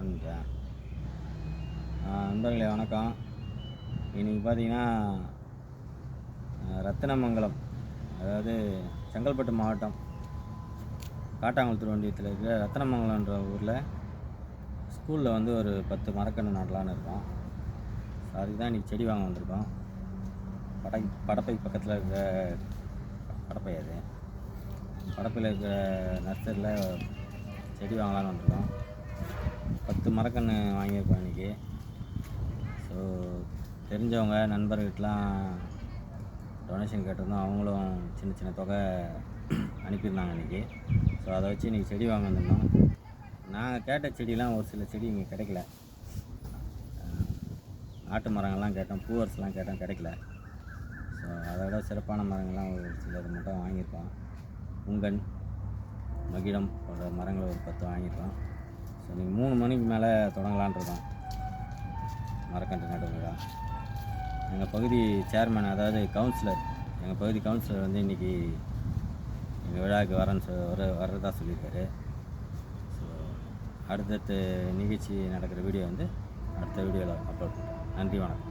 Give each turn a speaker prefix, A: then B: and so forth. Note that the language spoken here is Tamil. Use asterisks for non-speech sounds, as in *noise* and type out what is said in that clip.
A: வந்துட்டேன். நண்பர்களே வணக்கம். இன்றைக்கி பார்த்தீங்கன்னா ரத்தினமங்கலம் அதாவது செங்கல்பட்டு மாவட்டம் காட்டாங்குளத்தூர் வண்டியத்தில் இருக்கிற ரத்தினமங்கலம்ன்ற ஊரில் ஸ்கூலில் வந்து ஒரு பத்து மரக்கன்று நடலான்னு இருக்கோம். அதுக்கு தான் இன்றைக்கி செடி வாங்க வந்திருக்கோம். படை படப்பை பக்கத்தில் இருக்கிற படப்பை அது. படப்பையில் இருக்கிற நர்சரியில் செடி வாங்கலாம்னு வந்திருக்கோம். பத்து மரக்கன்று வாங்கியிருக்கோம் இன்றைக்கி ஸோ தெரிஞ்சவங்க நண்பர்கிட்டலாம் டொனேஷன் கேட்டிருந்தோம். அவங்களும் சின்ன சின்ன தொகை *clears throat* அனுப்பியிருந்தாங்க இன்றைக்கி ஸோ அதை வச்சு இன்றைக்கி செடி வாங்க வந்திருந்தோம். நாங்கள் கேட்ட செடிலாம் ஒரு சில செடி இங்கே கிடைக்கல. நாட்டு மரங்கள்லாம் கேட்டோம் பூவர்ஸ்லாம் கேட்டோம் கிடைக்கல. ஸோ அதை விட சிறப்பான மரங்கள்லாம் ஒரு சிலது மட்டும் வாங்கியிருக்கோம். புங்கன் மகிடம் போன்ற மரங்களை ஒரு பத்து வாங்கியிருக்கோம். ஸோ மூணு மணிக்கு மேலே தொடங்கலான் மரக்கன்று நடு விழா எங்கள் பகுதி சேர்மேன் அதாவது கவுன்சிலர் எங்கள் பகுதி கவுன்சிலர் வந்து இன்றைக்கி எங்கள் விழாவுக்கு வரேன்னு சொ வர வர்றதா சொல்லியிருக்காரு. ஸோ அடுத்தடுத்த நிகழ்ச்சி நடக்கிற வீடியோ வந்து அடுத்த வீடியோவில் அப்லோட் பண்ணுறேன் நன்றி வணக்கம்.